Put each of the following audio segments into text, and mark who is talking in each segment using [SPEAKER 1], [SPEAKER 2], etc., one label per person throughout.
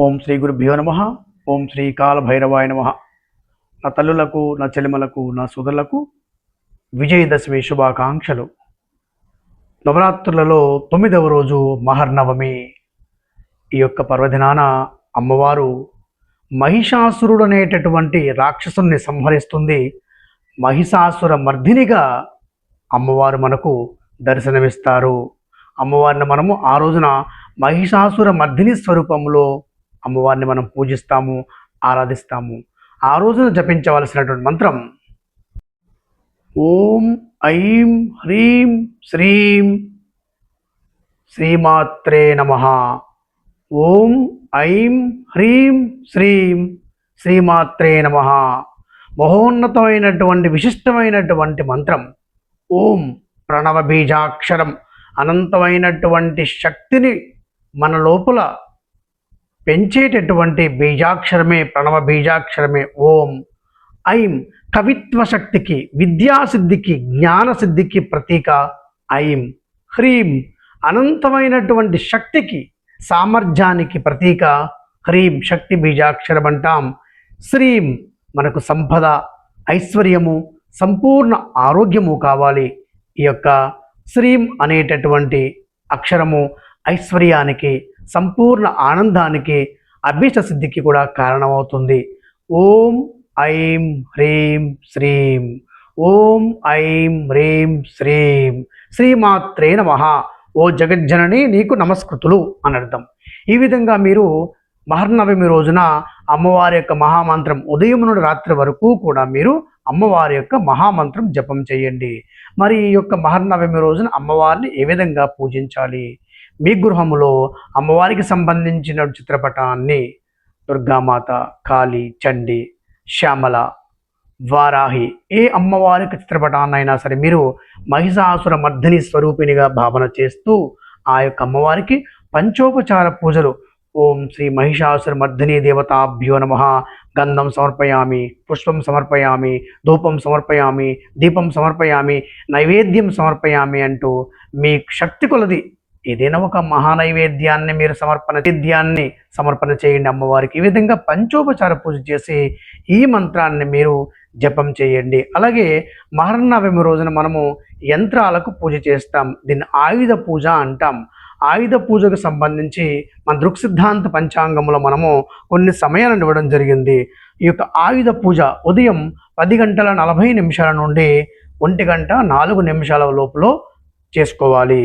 [SPEAKER 1] ఓం శ్రీ గురుభ్యో నమ. ఓం శ్రీ కాలభైరవాయ నమ. నా తల్లులకు నా చెలిమలకు నా సోదరులకు విజయదశమి శుభాకాంక్షలు. నవరాత్రులలో తొమ్మిదవ రోజు మహర్నవమి. ఈ యొక్క పర్వదినాన అమ్మవారు మహిషాసురుడు అనేటటువంటి రాక్షసుని సంహరిస్తుంది. మహిషాసుర మర్దినిగా అమ్మవారు మనకు దర్శనమిస్తారు. అమ్మవారిని మనము ఆ రోజున మహిషాసుర మర్దిని స్వరూపంలో అమ్మవారిని మనం పూజిస్తాము ఆరాధిస్తాము. ఆ రోజున జపించవలసినటువంటి మంత్రం ఓం ఐం హ్రీం శ్రీం శ్రీమాత్రే నమ. ఓం ఐం హ్రీం శ్రీం శ్రీమాత్రే నమ. మహోన్నతమైనటువంటి విశిష్టమైనటువంటి మంత్రం ఓం ప్రణవ బీజాక్షరం అనంతమైనటువంటి శక్తిని మన లోపల పెంచేటటువంటి బీజాక్షరమే ప్రణవ బీజాక్షరమే. ఓం. ఐం. కవిత్వ శక్తికి విద్యాసిద్ధికి జ్ఞానసిద్ధికి ప్రతీక ఐం. హ్రీం. అనంతమైనటువంటి శక్తికి సామర్థ్యానికి ప్రతీక హ్రీం. శక్తి బీజాక్షరం అంటాం శ్రీం. మనకు సంపద ఐశ్వర్యము సంపూర్ణ ఆరోగ్యము కావాలి. ఈ యొక్క శ్రీం అనేటటువంటి అక్షరము ఐశ్వర్యానికి సంపూర్ణ ఆనందానికి అభీష్ట సిద్ధికి కూడా కారణమవుతుంది. ఓం ఐం హ్రీం శ్రీం. ఓం ఐం హ్రీం శ్రీం. శ్రీమాత్రే నమ. ఓ జగజ్జనని నీకు నమస్కృతులు అని అర్థం. ఈ విధంగా మీరు మహర్నవమి రోజున అమ్మవారి యొక్క మహామంత్రం ఉదయం నుండి రాత్రి వరకు కూడా మీరు అమ్మవారి యొక్క మహామంత్రం జపం చేయండి. మరి ఈ యొక్క మహర్నవమి రోజున అమ్మవారిని ఏ విధంగా పూజించాలి? మీ గృహములో అమ్మవారికి సంబంధించిన చిత్రపటాన్ని దుర్గామాత కాళీ చండి శ్యామల వారాహి ఏ అమ్మవారికి చిత్రపటాన్నైనా సరే మీరు మహిషాసుర మర్ధిని స్వరూపిణిగా భావన చేస్తూ ఆ యొక్క అమ్మవారికి పంచోపచార పూజలు. ఓం శ్రీ మహిషాసుర మర్ధిని దేవతాభ్యో నమ. గంధం సమర్పయామి పుష్పం సమర్పయామి ధూపం సమర్పయామి దీపం సమర్పయామి నైవేద్యం సమర్పయామి అంటూ మీ శక్తి కొలది ఏదైనా ఒక మహా నైవేద్యాన్ని మీరు సమర్పణ నైవేద్యాన్ని సమర్పణ చేయండి అమ్మవారికి. ఈ విధంగా పంచోపచార పూజ చేసి ఈ మంత్రాన్ని మీరు జపం చేయండి. అలాగే మహర్నవమి రోజున మనము యంత్రాలకు పూజ చేస్తాం. దీన్ని ఆయుధ పూజ అంటాం. ఆయుధ పూజకు సంబంధించి మన దృక్సిద్ధాంత పంచాంగంలో మనము కొన్ని సమయాలను ఇవ్వడం జరిగింది. ఈ యొక్క ఆయుధ పూజ ఉదయం పది గంటల నలభై నిమిషాల నుండి ఒంటి గంట నాలుగు నిమిషాల లోపల చేసుకోవాలి.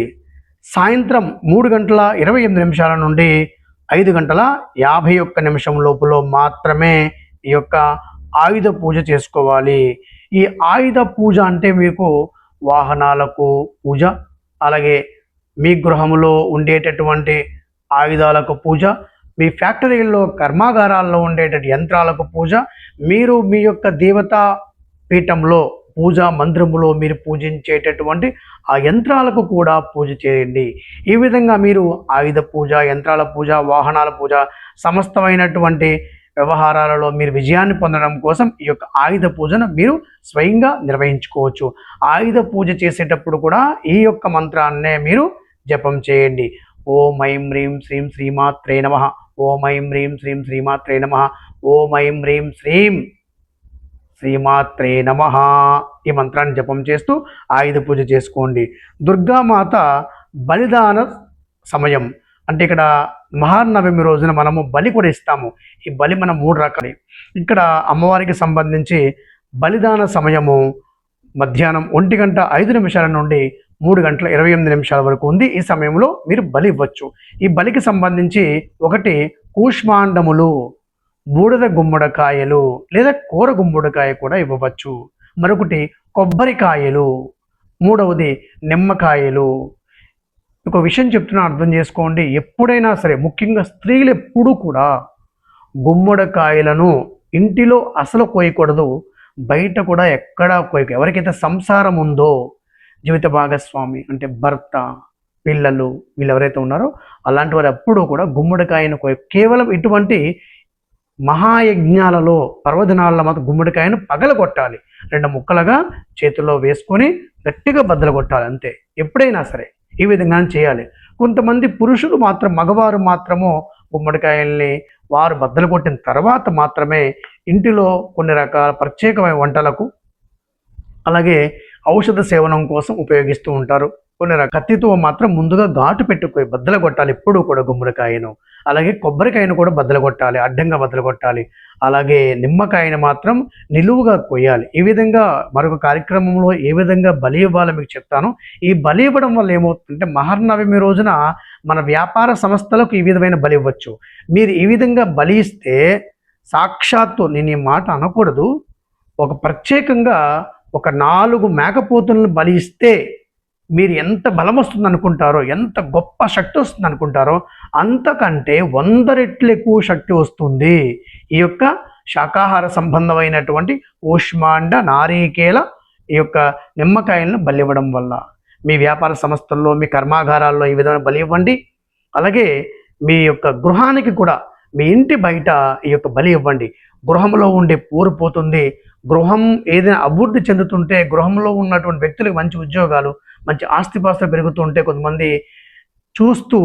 [SPEAKER 1] సాయంత్రం మూడు గంటల ఇరవై ఎనిమిది నిమిషాల నుండి ఐదు గంటల యాభై ఒక్క నిమిషం లోపల మాత్రమే ఈ యొక్క ఆయుధ పూజ చేసుకోవాలి. ఈ ఆయుధ పూజ అంటే మీకు వాహనాలకు పూజ అలాగే మీ గృహంలో ఉండేటటువంటి ఆయుధాలకు పూజ మీ ఫ్యాక్టరీల్లో కర్మాగారాల్లో ఉండేటటువంటి యంత్రాలకు పూజ మీరు మీ యొక్క దేవతా పీఠంలో పూజా మందిరములో మీరు పూజించేటటువంటి ఆ యంత్రాలకు కూడా పూజ చేయండి. ఈ విధంగా మీరు ఆయుధ పూజ యంత్రాల పూజ వాహనాల పూజ సమస్తమైనటువంటి వ్యవహారాలలో మీరు విజయాన్ని పొందడం కోసం ఈ యొక్క ఆయుధ పూజను మీరు స్వయంగా నిర్వహించుకోవచ్చు. ఆయుధ పూజ చేసేటప్పుడు కూడా ఈ యొక్క మంత్రాన్నే మీరు జపం చేయండి. ఓం ఐం హ్రీం శ్రీం శ్రీమాత్రే నమ. ఓం ఐం హ్రీం శ్రీం శ్రీమాత్రే నమ. ఓం ఐం హ్రీం శ్రీం శ్రీమాత్రే నమ ఈ మంత్రాన్ని జపం చేస్తూ ఆయుధ పూజ చేసుకోండి. దుర్గామాత బలిదాన సమయం. అంటే ఇక్కడ మహానవమి రోజున మనము బలి కూడా ఇస్తాము. ఈ బలి మనం మూడు రకాలు. ఇక్కడ అమ్మవారికి సంబంధించి బలిదాన సమయము మధ్యాహ్నం ఒంటి గంట ఐదు నిమిషాల నుండి మూడు గంటల ఇరవై ఎనిమిది నిమిషాల వరకు ఉంది. ఈ సమయంలో మీరు బలి ఇవ్వచ్చు. ఈ బలికి సంబంధించి ఒకటి కూష్మాండములు. బూడిద గుమ్మడికాయలు లేదా కూర గుమ్మడికాయ కూడా ఇవ్వవచ్చు. మరొకటి కొబ్బరికాయలు. మూడవది నిమ్మకాయలు. ఒక విషయం చెప్తున్నా అర్థం చేసుకోండి. ఎప్పుడైనా సరే ముఖ్యంగా స్త్రీలు ఎప్పుడూ కూడా గుమ్మడికాయలను ఇంటిలో అసలు కోయకూడదు. బయట కూడా ఎక్కడా కోయకు. ఎవరికైతే సంసారం ఉందో జీవిత భాగస్వామి అంటే భర్త పిల్లలు వీళ్ళు ఎవరైతే ఉన్నారో అలాంటి వారు ఎప్పుడూ కూడా గుమ్మడికాయను కోయ కేవలం ఇటువంటి మహాయజ్ఞాలలో పర్వదినాల మాత్రం గుమ్మడికాయను పగలగొట్టాలి. రెండు ముక్కలుగా చేతిలో వేసుకొని గట్టిగా బద్దలు కొట్టాలి అంతే. ఎప్పుడైనా సరే ఈ విధంగా చేయాలి. కొంతమంది పురుషులు మాత్రం మగవారు మాత్రము గుమ్మడికాయల్ని వారు బద్దలు కొట్టిన తర్వాత మాత్రమే ఇంటిలో కొన్ని రకాల ప్రత్యేకమైన వంటలకు అలాగే ఔషధ సేవనం కోసం ఉపయోగిస్తూ ఉంటారు. కొన్ని కత్తితో మాత్రం ముందుగా ఘాటు పెట్టుకొని బద్దలు కొట్టాలి. ఎప్పుడూ కూడా గుమ్మడికాయను. అలాగే కొబ్బరికాయను కూడా బద్దలు కొట్టాలి. అడ్డంగా బద్దలు కొట్టాలి. అలాగే నిమ్మకాయను మాత్రం నిలువుగా కొయ్యాలి. ఈ విధంగా మరొక కార్యక్రమంలో ఏ విధంగా బలి ఇవ్వాలో మీకు చెప్తాను. ఈ బలి ఇవ్వడం వల్ల ఏమవుతుందంటే మహర్నవమి రోజున మన వ్యాపార సంస్థలకు ఈ విధమైన బలి ఇవ్వచ్చు. మీరు ఈ విధంగా బలి ఇస్తే సాక్షాత్తు నేను ఈ మాట అనకూడదు. ఒక ప్రత్యేకంగా ఒక నాలుగు మేకపోతులను బలి ఇస్తే మీరు ఎంత బలం వస్తుంది అనుకుంటారో ఎంత గొప్ప శక్తి వస్తుంది అనుకుంటారో అంతకంటే వంద రెట్లు ఎక్కువ శక్తి వస్తుంది. ఈ యొక్క శాకాహార సంబంధమైనటువంటి ఊష్మాండ నారీకేల ఈ యొక్క నిమ్మకాయలను బలివ్వడం వల్ల. మీ వ్యాపార సంస్థల్లో మీ కర్మాగారాల్లో ఈ విధమైన బలి ఇవ్వండి అలాగే మీ యొక్క గృహానికి కూడా మీ ఇంటి బయట ఈ యొక్క బలి ఇవ్వండి. గృహంలో ఉండే పూరు పోతుంది. గృహం ఏదైనా అభివృద్ధి చెందుతుంటే గృహంలో ఉన్నటువంటి వ్యక్తులకు మంచి ఉద్యోగాలు మంచి ఆస్తిపాస్తులు పెరుగుతుంటే కొంతమంది చూస్తూ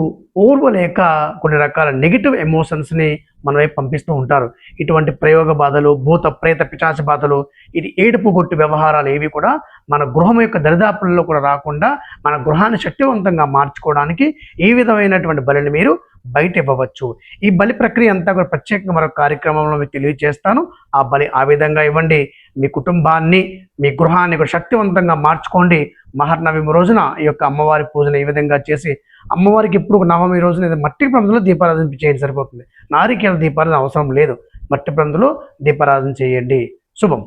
[SPEAKER 1] ఓర్వలేక కొన్ని రకాల నెగిటివ్ ఎమోషన్స్ని మన వైపు పంపిస్తూ ఉంటారు. ఇటువంటి ప్రయోగ బాధలు భూత ప్రేత పిచాచ బాధలు ఇది ఏడుపు గొట్టు వ్యవహారాలు ఏవి కూడా మన గృహం యొక్క దరిదాపుల్లో కూడా రాకుండా మన గృహాన్ని శక్తివంతంగా మార్చుకోవడానికి ఈ విధమైనటువంటి బలిని మీరు బయట ఇవ్వవచ్చు ఈ బలి ప్రక్రియ అంతా కూడా ప్రత్యేకంగా మరొక కార్యక్రమంలో మీకు తెలియజేస్తాను ఆ బలి ఆ విధంగా ఇవ్వండి. మీ కుటుంబాన్ని మీ గృహాన్ని కూడా శక్తివంతంగా మార్చుకోండి. మహర్నవమి రోజున ఈ యొక్క అమ్మవారి పూజను ఈ విధంగా చేసి అమ్మవారికి ఇప్పుడు నవమి రోజున మట్టి ప్రాంతంలో దీపారాధన చేయండి సరిపోతుంది. నారికేల దీపారాధన అవసరం లేదు. మట్టి ప్రాంతంలో దీపారాధన చేయండి. శుభం.